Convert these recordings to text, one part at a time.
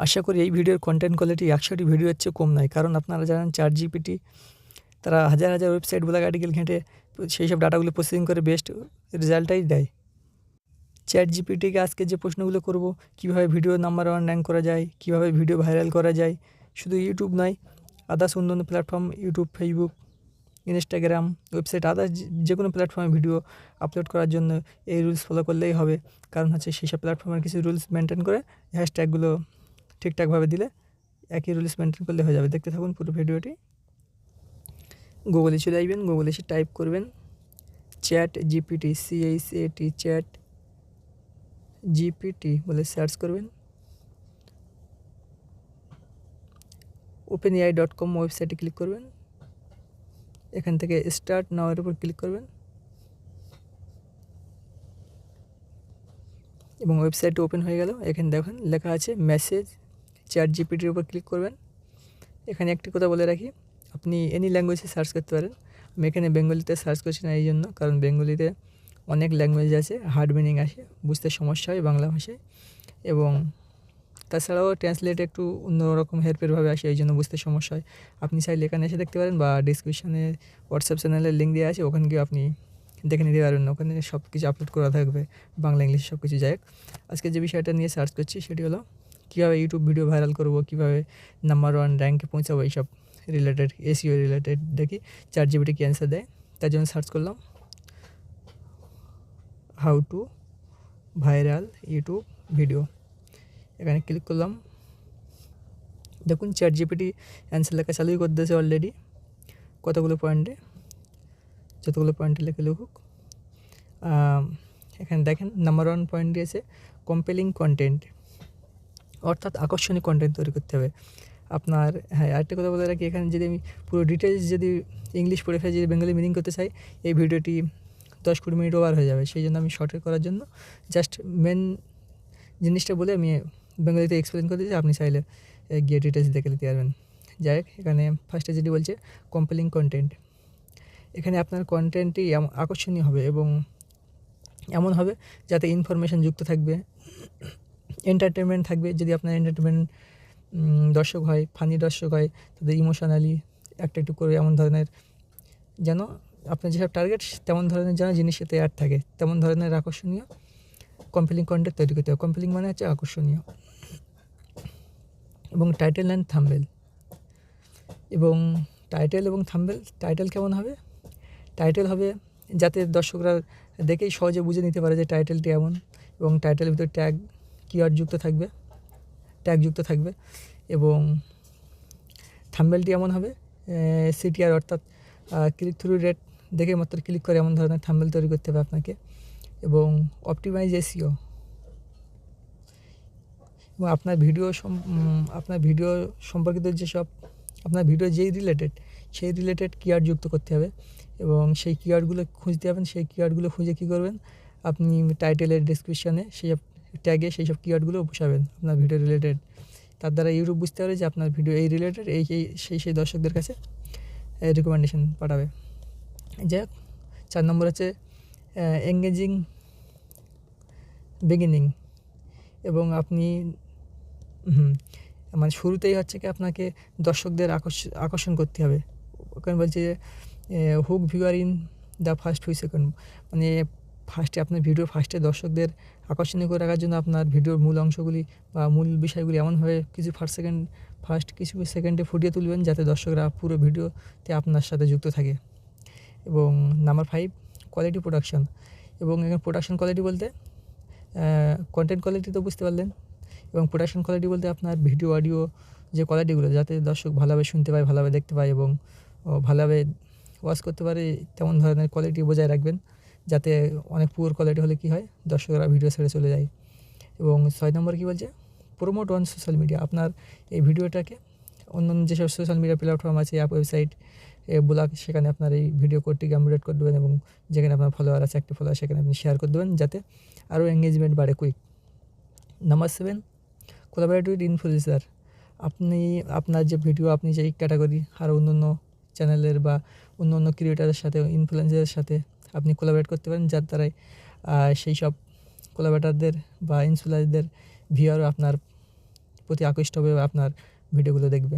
আশা করি এই ভিডিওর কন্টেন্ট কোয়ালিটি একশোটি ভিডিও হচ্ছে কম নয়। কারণ আপনারা জানেন চার জিপিটি তারা হাজার হাজার ওয়েবসাইট আর্টিকেল ঘেঁটে সেই সব ডাটাগুলো প্রসেসিং করে বেস্ট রেজাল্টটাই দেয়। চ্যাট জিপিটিকে আজকে যে প্রশ্নগুলো করব, কীভাবে ভিডিও নাম্বার ওয়ান র্যাঙ্ক করা যায়, কীভাবে ভিডিও ভাইরাল করা যায়, শুধু ইউটিউব নয় আদার্স অন্য অন্য platform YouTube Facebook Instagram website others যে কোনো প্ল্যাটফর্মে ভিডিও আপলোড করার জন্য এই রুলস ফলো করলেই হবে। কারণ হচ্ছে সেই সব প্ল্যাটফর্মের কিছু রুলস মেনটেন করে হ্যাশট্যাগুলো ঠিকঠাকভাবে দিলে একই রুলস মেনটেন করলে হয়ে যাবে। দেখতে থাকুন পুরো ভিডিওটি। গুগলে চলে আসবেন গুগলে এসে টাইপ করবেন chat GPT C H A T chat GPT বলে সার্চ করবেন। ওপেন এআই ডট কম ওয়েবসাইটে ক্লিক করবেন। এখান থেকে স্টার্ট নাওয়ের উপর ক্লিক করবেন। এবং ওয়েবসাইটটি ওপেন হয়ে গেল। এখানে দেখেন, লেখা আছে মেসেজ চ্যাট জিপিটির উপর ক্লিক করবেন। এখানে একটি কথা বলে রাখি, আপনি এনি ল্যাঙ্গুয়েজে সার্চ করতে পারেন। আমি এখানে বেঙ্গলিতে সার্চ করছি না এই জন্য, কারণ বেঙ্গলিতে অনেক ল্যাঙ্গুয়েজ আছে হার্ড মিনিং আসে, বুঝতে সমস্যা হয় বাংলা ভাষায়। এবং তাছাড়াও ট্রান্সলেট একটু অন্যরকম হেরফেরভাবে আসে, এই জন্য বুঝতে সমস্যা হয়। আপনি চাইলে এখানে এসে দেখতে পারেন বা ডিসক্রিপশানে হোয়াটসঅ্যাপ চ্যানেলের লিঙ্ক দেওয়া আছে, ওখানে গিয়ে আপনি দেখে নিতে পারবেন ওখানে সব কিছু আপলোড করা থাকবে, বাংলা, ইংলিশ সব কিছু যাই আজকে যে বিষয়টা নিয়ে সার্চ করছি, সেটি হলো কীভাবে ইউটিউব ভিডিও ভাইরাল করব, কীভাবে নাম্বার ওয়ান র্যাঙ্কে পৌঁছাবো এইসব রিলেটেড এসিও রিলেটেড দেখি চার জিবিটি কি অ্যান্সার দেয়, তার জন্য সার্চ করলাম how to viral YouTube video এখানে ক্লিক করলাম। দেখুন চ্যাট জিপিটি অ্যান্সার লেখা চালুই করে দিয়েছে অলরেডি কতগুলো পয়েন্টে যতগুলো পয়েন্টে লেখে লিখুক। এখানে দেখেন নাম্বার ওয়ান পয়েন্ট দিয়েছে কম্পেলিং কন্টেন্ট অর্থাৎ আকর্ষণীয় কন্টেন্ট তৈরি করতে হবে। আপনার হ্যাঁ আরেকটা কথা বলে রাখি, এখানে যদি আমি পুরো ডিটেলস যদি ইংলিশ পড়ে ফেলে, যদি বেঙ্গলি মিনিং করতে চাই, এই ভিডিওটি দশ কুড়ি মিনিট ওভার হয়ে যাবে। সেই জন্য আমি শর্টে করার জন্য জাস্ট মেন জিনিসটা বলে আমি বেঙ্গলিতে এক্সপ্লেন করে দিচ্ছি আপনি চাইলে গিয়ে ডিটেলস দেখে নিতে পারবেন। যাই হোক, এখানে ফার্স্টে যেটি বলছে কম্পেলিং কন্টেন্ট এখানে আপনার কন্টেন্টটি আকর্ষণীয় হবে এবং এমন হবে যাতে ইনফরমেশান যুক্ত থাকবে এন্টারটেনমেন্ট থাকবে, যদি আপনার এন্টারটেনমেন্ট দর্শক হয় ফানি দর্শক হয়, তাদের ইমোশনালি একটা একটু করে এমন ধরনের যেন আপনার যেসব টার্গেট তেমন ধরনের যেন জিনিস এতে অ্যাড থাকে, তেমন ধরনের আকর্ষণীয় কম্পেলিং কন্টেন্ট তৈরি করতে হবে। কম্পেলিং মানে হচ্ছে আকর্ষণীয়। এবং টাইটেল অ্যান্ড থাম্বেল এবং টাইটেল এবং থাম্বেল টাইটেল কেমন হবে? টাইটেল হবে যাতে দর্শকরা দেখেই সহজে বুঝে নিতে পারে যে টাইটেলটি এমন, এবং টাইটেলের ভিতরে ট্যাগ কিওয়ার্ড যুক্ত থাকবে ট্যাগ যুক্ত থাকবে এবং থাম্বেলটি এমন হবে সিটিআর অর্থাৎ ক্লিক থ্রু রেট দেখে মাত্র ক্লিক করে এমন ধরনের থাম্বেল তৈরি করতে হবে আপনাকে এবং অপটিমাইজ এসিও এবং আপনার ভিডিও আপনার ভিডিও সম্পর্কিত যেসব, আপনার ভিডিও যেই রিলেটেড সেই রিলেটেড কিওয়ার্ড যুক্ত করতে হবে এবং সেই কিওয়ার্ডগুলো খুঁজতে হবেন সেই কিওয়ার্ডগুলো খুঁজে কী করবেন? আপনি টাইটেলের ডিসক্রিপশানে সেই ট্যাগে সেই সব কিওয়ার্ডগুলো বসাবেন, আপনার ভিডিও রিলেটেড তার দ্বারা ইউটিউব বুঝতে পারে যে আপনার ভিডিও এই রিলেটেড এই সেই সেই দর্শকদের কাছে রিকমেন্ডেশন পাঠাবে। যাই হোক, চার নম্বর হচ্ছে এঙ্গেজিং বিগিনিং এবং আপনি মানে শুরুতেই হচ্ছে কি আপনাকে দর্শকদের আকর্ষণ আকর্ষণ করতে হবে। ওখানে বলছে যে hook viewer in the first few second মানে ফার্স্টে আপনার ভিডিও ফার্স্টে দর্শকদের আকর্ষণীয় করে রাখার জন্য আপনার ভিডিওর মূল অংশগুলি বা মূল বিষয়গুলি এমনভাবে কিছু ফার্স্ট সেকেন্ড ফার্স্ট কিছু সেকেন্ডে ফুটিয়ে তুলবেন যাতে দর্শকরা পুরো ভিডিওতে আপনার সাথে যুক্ত থাকে। এবং নাম্বার ফাইভ কোয়ালিটি প্রোডাকশন এবং এখানে প্রোডাকশন কোয়ালিটি বলতে কন্টেন্ট কোয়ালিটি তো বুঝতে পারলেন। এবং প্রোডাকশন কোয়ালিটি বলতে আপনার ভিডিও অডিও যে কোয়ালিটিগুলো যাতে দর্শক ভালোভাবে শুনতে পায়, ভালোভাবে দেখতে পায় এবং ভালোভাবে ওয়াচ করতে পারে, তেমন ধরনের কোয়ালিটি বজায় রাখবেন। যাতে অনেক পুয়ার কোয়ালিটি হলে কী হয়? দর্শকরা ভিডিও ছেড়ে চলে যায়। এবং ছয় নম্বর কী বলছে? প্রোমোট অন সোশ্যাল মিডিয়া আপনার এই ভিডিওটাকে অন্যান্য যেসব সোশ্যাল মিডিয়া প্ল্যাটফর্ম আছে অ্যাপ ওয়েবসাইট ব্লগ সেখানে আপনার এই ভিডিও কোডটিকে আপলোড করে দেবেন এবং যেখানে আপনার ফলোয়ার আছে, একটি ফলোয়ার সেখানে আপনি শেয়ার করে দেবেন যাতে আরও এঙ্গেজমেন্ট বাড়ে quick number seven collaborate with influencer আপনি, আপনার যে ভিডিও আপনি যেই ক্যাটাগরি আর অন্য অন্য চ্যানেলের বা অন্য অন্য ক্রিয়েটারের সাথে ইনফ্লুয়েন্সারের সাথে আপনি কোলাবোরেট করতে পারেন, যার দ্বারাই সেই সব কোলাবোরেটারদের বা ইনফ্লুয়েন্সারদের ভিউয়ারও আপনার প্রতি আকৃষ্ট হবে আপনার ভিডিওগুলো দেখবে।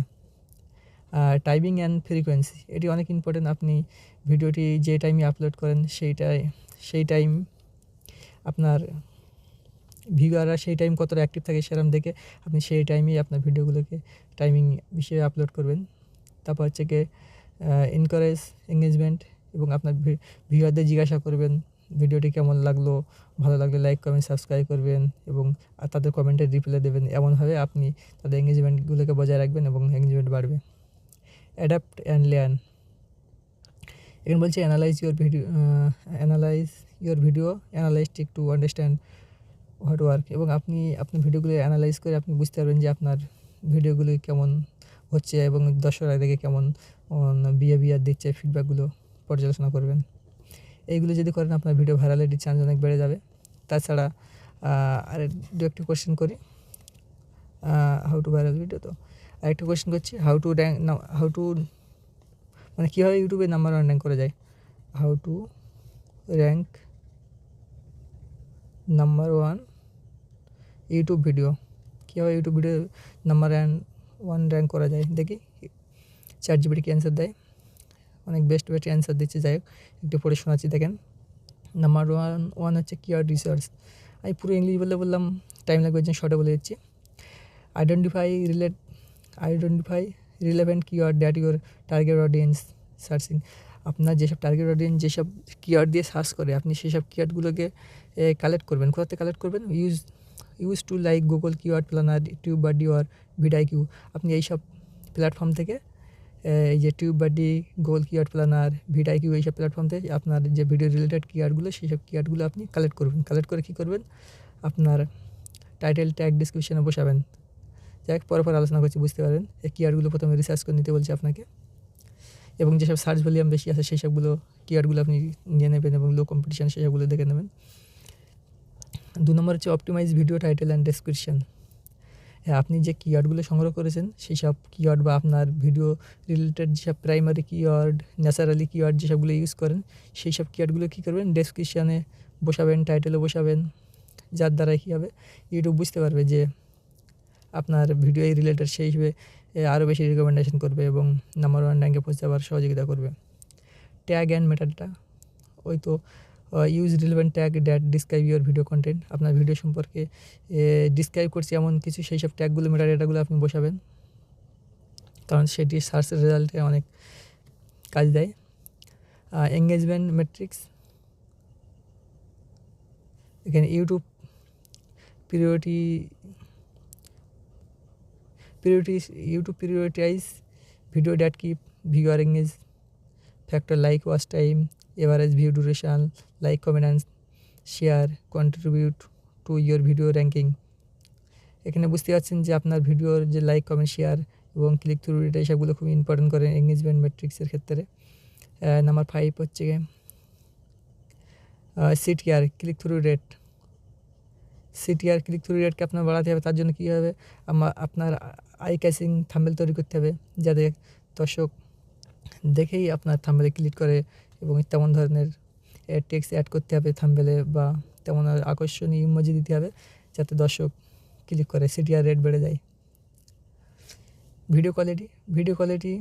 টাইমিং অ্যান্ড ফ্রিকোয়েন্সি এটি অনেক ইম্পর্টেন্ট আপনি ভিডিওটি যে টাইমে আপলোড করেন সেইটাই সেই টাইম আপনার ভিউয়াররা সেই টাইম কতটা অ্যাক্টিভ থাকে সেরকম দেখে আপনি সেই টাইমেই আপনার ভিডিওগুলোকে টাইমিং হিসেবে আপলোড করবেন। তারপর হচ্ছে গিয়ে এনকারেজ এঙ্গেজমেন্ট এবং আপনার ভিউয়ারদের জিজ্ঞাসা করবেন, ভিডিওটি কেমন লাগল? ভালো লাগলে লাইক, কমেন্ট, সাবস্ক্রাইব করবেন এবং তাদের কমেন্টের রিপ্লাই দেবেন। এমনভাবে আপনি তাদের এঙ্গেজমেন্টগুলোকে বজায় রাখবেন এবং এঙ্গেজমেন্ট বাড়বে। অ্যাডাপ্ট অ্যান্ড লেয়ার্ন এখানে বলছে analyze your video analyze your video analytics to understand what work এবং আপনি আপনার ভিডিওগুলো অ্যানালাইজ করে আপনি বুঝতে পারবেন যে আপনার ভিডিওগুলি কেমন হচ্ছে এবং দর্শকরা দেখে কেমন বিহেভিয়ার দিচ্ছে ফিডব্যাকগুলো পর্যালোচনা করবেন। এইগুলো যদি করেন, আপনার ভিডিও ভাইরালিটির চান্স অনেক বেড়ে যাবে। তাছাড়া আর দু একটি কোয়েশ্চেন করি। হাউ টু ভাইরাল ভিডিও তো। আর আরেকটা কোয়েশ্চেন করছি how to rank how to মানে কীভাবে ইউটিউবে নাম্বার ওয়ান র্যাঙ্ক করা যায়? How to rank number one YouTube video কীভাবে YouTube video number one one rank করা যায়? দেখি। চার জিবিটি কি অ্যান্সার দেয়? অনেক বেস্ট বেস্ট অ্যান্সার দিচ্ছে। যাই হোক, একটু পড়ে শোনাচ্ছি, দেখেন। নাম্বার ওয়ান ওয়ান হচ্ছে কিওয়ার্ড রিসার্চ আমি পুরো ইংলিশ বলে বললাম টাইম লাগবে জন্য শর্টে বলে দিচ্ছি। Identify relate identify relevant keyword that your target audience searching আপনার যেসব টার্গেট অডিয়েন্স যেসব কিওয়ার্ড দিয়ে সার্চ করে, আপনি সেসব কিওয়ার্ডগুলোকে কালেক্ট করবেন। কোথা থেকে কালেক্ট করবেন? Use use to like Google keyword planner TubeBuddy or vidIQ আপনি এইসব প্ল্যাটফর্ম থেকে এই যে TubeBuddy Google keyword planner vidIQ এইসব প্ল্যাটফর্ম থেকে আপনার যে ভিডিও রিলেটেড কিওয়ার্ডগুলো সেই সব কিওয়ার্ডগুলো আপনি কালেক্ট করবেন। কালেক্ট করে কী করবেন? আপনার টাইটেল ট্যাগ ডিসক্রিপশনে বসাবেন। যাই পরে পরে আলোচনা করছি, বুঝতে পারেন। এই কিওয়ার্ডগুলো প্রথমে রিসার্চ করে নিতে বলছি আপনাকে। এবং যেসব সার্চ ভলিউম বেশি আছে, সেই সবগুলো কিওয়ার্ডগুলো আপনি নিয়ে নেবেন এবং লো কম্পিটিশান সেই সবগুলো দেখে নেবেন। দু নম্বর হচ্ছে optimize video title and description আপনি যে কিওয়ার্ডগুলো সংগ্রহ করেছেন সেই সব কিওয়ার্ড বা আপনার ভিডিও রিলেটেড যেসব প্রাইমারি কিওয়ার্ড ন্যাচারালি কিওয়ার্ড যেসবগুলো ইউজ করেন সেই সব কিওয়ার্ডগুলো কী করবেন? ডেসক্রিপশানে বসাবেন টাইটেলে বসাবেন, যার দ্বারা কী হবে? ইউটিউব বুঝতে পারবে যে আপনার ভিডিও রিলেটেড সেই হিসেবে আরও বেশি রিকমেন্ডেশন করবে এবং নাম্বার ওয়ান র্যাঙ্কে পৌঁছে যাওয়ার সহযোগিতা করবে। ট্যাগ অ্যান্ড মেটাডাটা ওই তো use relevant tag that describe your video content আপনার ভিডিও সম্পর্কে ডিসক্রাইব করছি এমন কিছু, সেই সব ট্যাগগুলো মেটাডাটাগুলো আপনি বসাবেন। কারণ সেটি সার্চ রেজাল্টে অনেক কাজ দেয়। এঙ্গেজমেন্ট মেট্রিক্স এখানে YouTube পিরিয়ডি priorities youtube prioritize video that keep viewer engaged factor like watch time average view duration like comment share contribute to to video ranking. এখানে বুঝতে পারছেন যে আপনার ভিডিওর যে লাইক কমেন্ট শেয়ার এবং ক্লিক থ্রু রেট সেগুলো খুব ইম্পর্টেন্ট করে এঙ্গেজমেন্ট ম্যাট্রিক্সের ক্ষেত্রে। নাম্বার ফাইভ হচ্ছে CTR click through rate CTR click through রেটকে আপনার বাড়াতে হবে, তার জন্য কী হবে? আপনার আই ক্যাচিং থাম্বেল তৈরি করতে হবে, যাতে দর্শক দেখেই আপনার থাম্বেলে ক্লিক করে। এবং তেমন ধরনের টেক্সট অ্যাড করতে হবে থাম্বেলে বা তেমন আকর্ষণীয় ইমোজি দিতে হবে যাতে দর্শক ক্লিক করে সিটিআর রেট বেড়ে যায়। Video quality video quality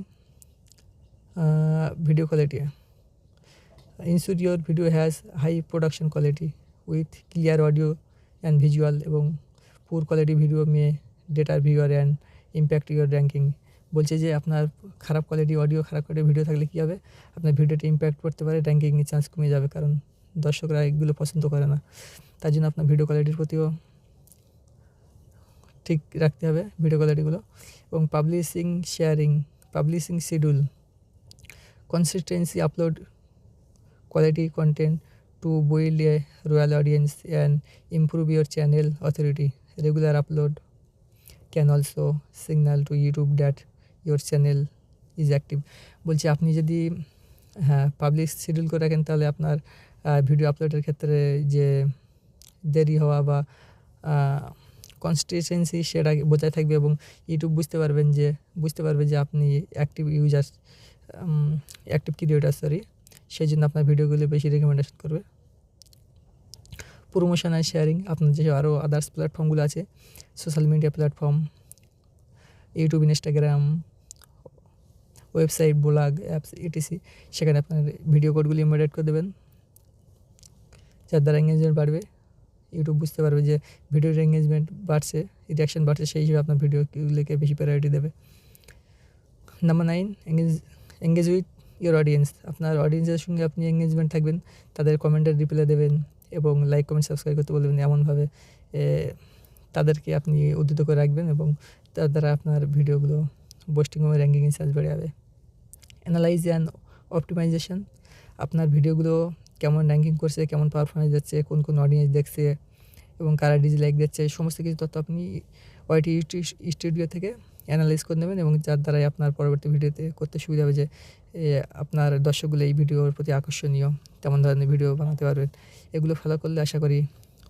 video quality ensure your video has high production quality with clear audio and visual এবং poor quality video may deter viewer and impact your ranking বলছে যে আপনার খারাপ quality audio খারাপ quality video থাকলে কী হবে? আপনার ভিডিওটি ইম্প্যাক্ট করতে পারে র্যাঙ্কিংয়ের চান্স কমে যাবে, কারণ দর্শকরা এগুলো পছন্দ করে না। তার জন্য আপনার ভিডিও কোয়ালিটির প্রতিও ঠিক রাখতে হবে ভিডিও কোয়ালিটিগুলো এবং publishing sharing publishing schedule consistency upload quality content to build a loyal audience and improve your channel authority regular upload can also signal to YouTube that your channel is active বলছি, আপনি যদি হ্যাঁ public schedule করে রাখেন, তাহলে আপনার video আপলোডের ক্ষেত্রে যে দেরি হওয়া বা কনসিস্টেন্সি সেটা বজায় থাকবে এবং ইউটিউব বুঝতে পারবেন যে, বুঝতে পারবে যে আপনি active user active creator sorry সেই জন্য আপনার ভিডিওগুলো বেশি রেকমেন্ডেশন করবে। প্রমোশন আর শেয়ারিং আপনার যে আরও আদার্স প্ল্যাটফর্মগুলো আছে social media platform YouTube Instagram website blog apps ETC সেখানে আপনার ভিডিও কোডগুলি এমবেডেড করে দেবেন। যার দ্বারা এঙ্গেজমেন্ট বাড়বে। ইউটিউব বুঝতে পারবে যে ভিডিওর এঙ্গেজমেন্ট বাড়ছে রিয়াকশন বাড়ছে, সেই হিসেবে আপনার ভিডিওগুলিকে বেশি প্রায়োরিটি দেবে। Number nine engage engage with your audience আপনার অডিয়েন্সের সঙ্গে আপনি এঙ্গেজমেন্ট থাকবেন, তাদের কমেন্টের রিপ্লাই দেবেন এবং লাইক কমেন্ট সাবস্ক্রাইব করতে বলবেন। এমনভাবে তাদেরকে আপনি উদ্ধৃত করে রাখবেন এবং তার দ্বারা আপনার ভিডিওগুলো বোস্টিং এবং র্যাঙ্কিং সার্চ বেড়ে যাবে। অ্যানালাইজ অ্যান্ড অপটিমাইজেশন আপনার ভিডিওগুলো কেমন র্যাঙ্কিং করছে, কেমন পারফরমেন্স যাচ্ছে কোন কোন অডিয়েন্স দেখছে এবং কারা ডিসলাইক দিচ্ছে, সমস্ত কিছু তথ্য আপনি ওয়াইটি স্টুডিও থেকে অ্যানালাইজ করে নেবেন এবং যার দ্বারাই আপনার পরবর্তী ভিডিওতে করতে সুবিধা হবে যে আপনার দর্শকগুলো এই ভিডিওর প্রতি আকর্ষণীয় তেমন ধরনের ভিডিও বানাতে পারবেন। এগুলো ফলো করলে আশা করি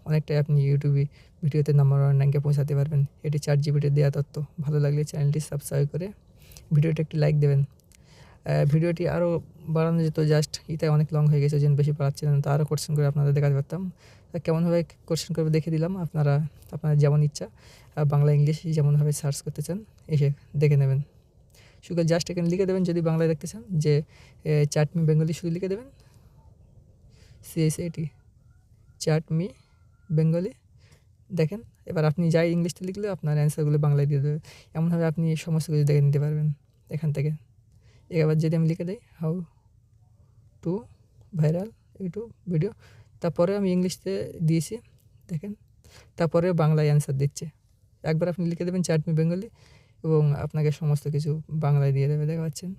অনেকটাই আপনি ইউটিউবে ভিডিওতে নাম্বার ওয়ান র্যাঙ্কে পৌঁছাতে পারবেন। এটি চার জিবিতে দেওয়া তথ্য। ভালো লাগলে চ্যানেলটি সাবস্ক্রাইব করে ভিডিওটা একটি লাইক দেবেন। ভিডিওটি আরও বাড়ানো যেত। জাস্ট ইতে অনেক লং হয়ে গেছে, যেন বেশি বাড়াচ্ছিলেন তো আরও কোশ্চেন করে আপনাদের দেখাতে পারতাম। কেমনভাবে কোশ্চেন করবে দেখে দিলাম, আপনারা আপনার যেমন ইচ্ছা। বাংলা, ইংলিশ যেমনভাবে সার্চ করতে চান, এসে দেখে নেবেন। শুধু জাস্ট এখানে লিখে দেবেন, যদি বাংলায় দেখতে চান, যে চাটমি বেঙ্গলি শুধু লিখে দেবেন। সিএসএটি চাটমি বেঙ্গলি দেখেন। এবার আপনি যাই ইংলিশতে লিখলে আপনার অ্যান্সারগুলো বাংলায় দিয়ে দেবে। এমনভাবে আপনি সমস্ত কিছু দেখে নিতে পারবেন এখান থেকে। এবার যদি আমি লিখে দিই how to viral YouTube video তারপরে আমি ইংলিশতে দিয়েছি, দেখেন। তারপরে বাংলায় অ্যান্সার দিচ্ছে। একবার আপনি লিখে দেবেন চাটমি বেঙ্গলি এবং আপনাকে সমস্ত কিছু বাংলায় দিয়ে দেবে, দেখা পাচ্ছেন।